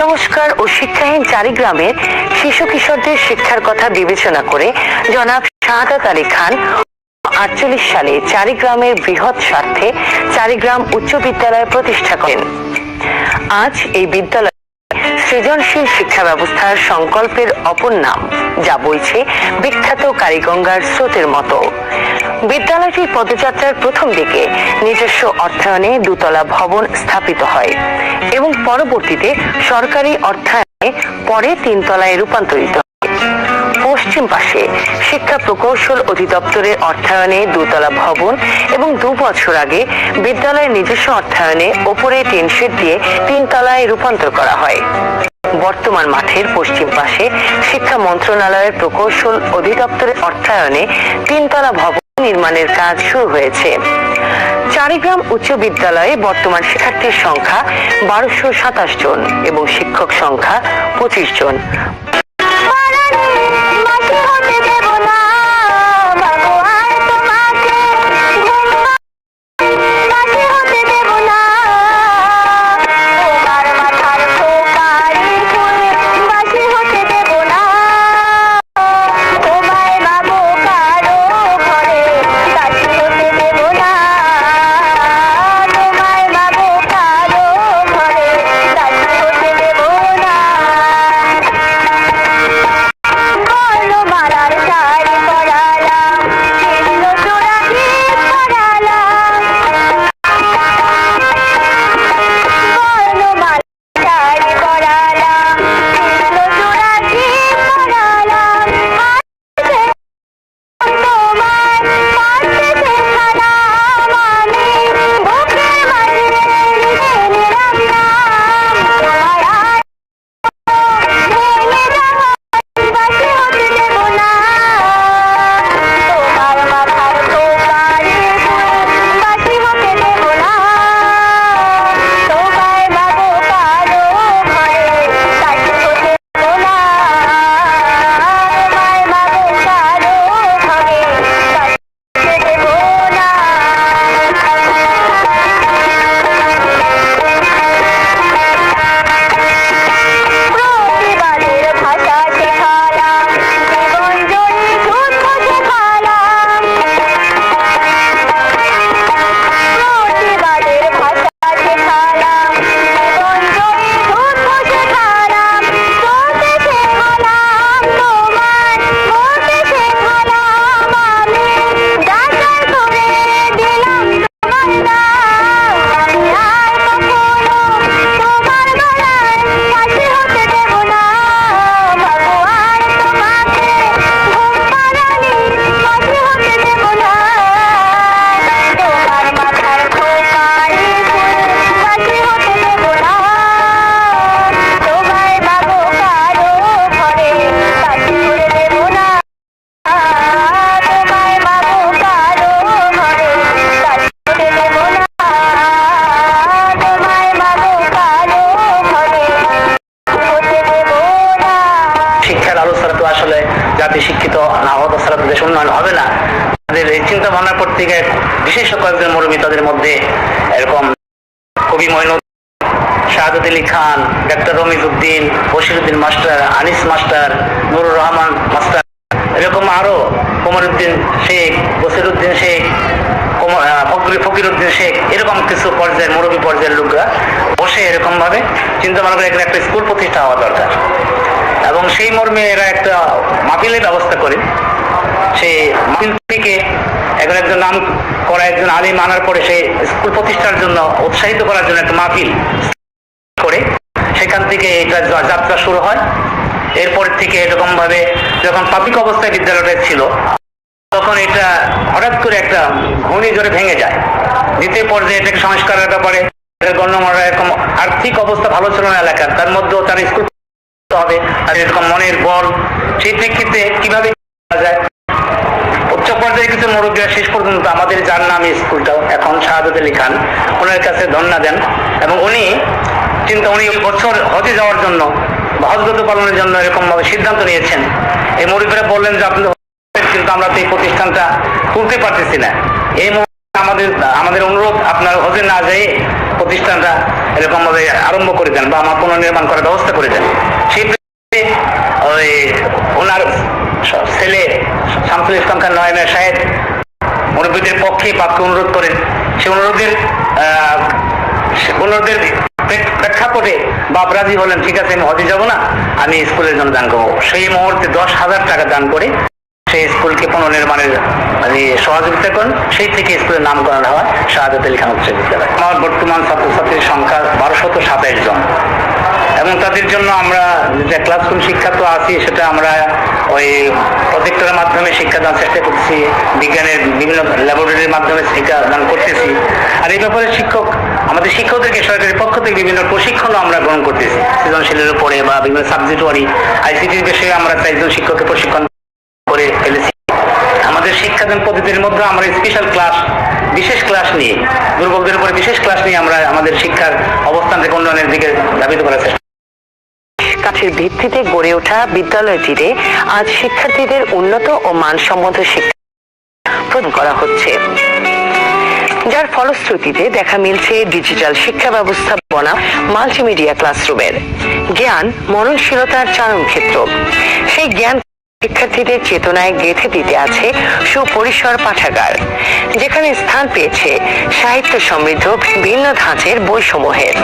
সীমাহীন চারিগ্রামের শিশু কিশোরদের শিক্ষার কথা বিবেচনা করে জনাব শাহাদাত আলী খান আটচল্লিশ সালে চারিগ্রামের বৃহৎ স্বার্থে চারিগ্রাম উচ্চ বিদ্যালয় প্রতিষ্ঠা করেন। আজ এই বিদ্যালয় সৃজনশীল শিক্ষা ব্যবস্থার সংকল্পের অপর নাম, যা বইছে বিখ্যাত কারিগঙ্গার স্রোতের মতো। বিদ্যালয়টির পদযাত্রার প্রথম দিকে নিজস্ব অর্থায়নে দুতলা ভবন স্থাপিত হয় এবং পরবর্তীতে সরকারি অর্থায়নে পরে তিনতলায় রূপান্তরিত পশ্চিম পাশে শিক্ষা প্রকৌশল অধিদপ্তরের অর্থায়নে দুতলা ভবন এবং দু বছর আগে বিদ্যালয়ের নিজস্ব অর্থায়নে ওপরে টিন শেড দিয়ে তিনতলায় রূপান্তর করা হয়। বর্তমান মাঠের পশ্চিম পাশে শিক্ষা মন্ত্রণালয়ের প্রকৌশল অধিদপ্তরের অর্থায়নে তিনতলা ভবন নির্মাণের কাজ শুরু হয়েছে। চারিগ্রাম উচ্চ বিদ্যালয়ে বর্তমান শিক্ষার্থীর সংখ্যা বারোশো সাতাশ জন এবং শিক্ষক সংখ্যা পঁচিশ জন। তাদের এই চিন্তা ভাবনার পর থেকে বিশেষ কয়েকজন মুরব্বী তাদের মধ্যে এরকম কবি Moin Shahadat Ali Khan, doctor Ramiz Uddin Bashiruddin master, Anis master, Nurur Rahman master, এরকম আরও কোমরুদ্দিন শেখ বসিরুদ্দিন শেখ ফকরি- ফকিরুদ্দিন শেখ, এরকম কিছু পর্যায়ের মুরব্বী পর্যায়ের লোকরা বসে এরকম ভাবে চিন্তা ভাবনা করে একটা স্কুল প্রতিষ্ঠা হওয়া দরকার। এবং সেই মর্মে এরা একটা মাহফিলের ব্যবস্থা করে। সেই মাহফিল থেকে এখন একজন নাম করা একজন আলিম আনার পরে সেই স্কুল প্রতিষ্ঠার জন্য উৎসাহিত করার জন্য একটা মাহফিল করে সেখান থেকে এটা যাত্রা শুরু হয়। এরপর থেকে এরকম ভাবে যখন পাবলিক অবস্থায় বিদ্যালয়টা ছিল, তখন এটা হঠাৎ করে একটা ঘূর্ণিঝড়ে ভেঙে যায়। দ্বিতীয় পর্যায়ে এটাকে সংস্কারের ব্যাপারে এটা এরকম আর্থিক অবস্থা ভালো ছিল না এলাকার, তার মধ্যেও তার স্কুল হবে আর এরকম মনের বল সেই প্রেক্ষিতে কীভাবে যায় পর্যায়ে কিছু শেষ পর্যন্ত আমাদের যার নাম এই স্কুলটাও এখন শাহাদত আলী ওনার কাছে ধন্যা দেন এবং উনি চিন্তা, উনি বছর হজে যাওয়ার জন্য হজগত পালনের জন্য এরকম ভাবে সিদ্ধান্ত নিয়েছেন। এই মুরব্বীরা বললেন যে, আপনি কিন্তু আমরা তো এই প্রতিষ্ঠানটা তুলতে পারতেছি না। এই আমাদের আমাদের অনুরোধ, আপনার হজে না যেয়ে প্রতিষ্ঠানটা এরকম ভাবে আরম্ভ করে দেন বা আমার পুনর্নির্মাণ করার ব্যবস্থা করে দেন। সেই ওই ওনার ছেলে শামসুল ইসলাম খান নয়নের সাহেব মুরব্বীদের পক্ষে বাক্য অনুরোধ করেন। সে অনুরোধের অনুরোধের প্রেক- প্রেক্ষাপটে বাপ রাজি হলেন ঠিক আছে, আমি হজে যাব না, আমি স্কুলের জন্য দান করব। সেই মুহূর্তে দশ হাজার টাকা দান করে সেই স্কুলকে পুনর্নির্মাণের মানে সহযোগিতা করেন। সেই থেকে স্কুলের নামকরণ হয় শাহাদাত আলী খান উচ্চ বিদ্যালয়। আমার বর্তমান ছাত্রছাত্রীর সংখ্যা বারোশত সাতাইশ জন। এবং তাদের জন্য আমরা যে ক্লাসরুম শিক্ষা তো আছি সেটা আমরা ওই প্রজেক্টরের মাধ্যমে শিক্ষাদান চেষ্টা করছি, বিজ্ঞানের বিভিন্ন ল্যাবরেটরির মাধ্যমে শিক্ষাদান করতেছি। আর এই ব্যাপারে শিক্ষক, আমাদের শিক্ষকদেরকে সরকারের পক্ষ থেকে বিভিন্ন প্রশিক্ষণও আমরা গ্রহণ করতেছি। সৃজনশীলের উপরে বা বিভিন্ন সাবজেক্ট ওয়ারি আইসিটির বিষয়ে আমরা চারজন শিক্ষককে প্রশিক্ষণ করে ফেলেছি। আমাদের শিক্ষাদান পদ্ধতির মধ্যে আমরা স্পেশাল ক্লাস বিশেষ ক্লাস নিয়ে, দুর্বলদের উপরে বিশেষ ক্লাস নিয়ে আমরা আমাদের শিক্ষার অবস্থান থেকে উন্নয়নের দিকে ধাবিত করার চেষ্টা কাছের ভিত্তিতে গড়ে ওঠা বিদ্যালয়টিতে আজ শিক্ষার্থীদের উন্নত ও মানসম্মত শিক্ষা প্রদান করা হচ্ছে। যার ফলশ্রুতিতে দেখা মিলছে ডিজিটাল শিক্ষা ব্যবস্থাপনা মাল্টিমিডিয়া ক্লাসরুমের। জ্ঞান মননশীলতার চারণ ক্ষেত্র। সেই জ্ঞান শিক্ষার্থীদের চেতনায় গেঁথে দিতে আছে সুপরিসর পাঠাগার, যেখানে স্থান পেয়েছে সাহিত্য সমৃদ্ধ ভিন্ন ধাঁচের বইসমূহের।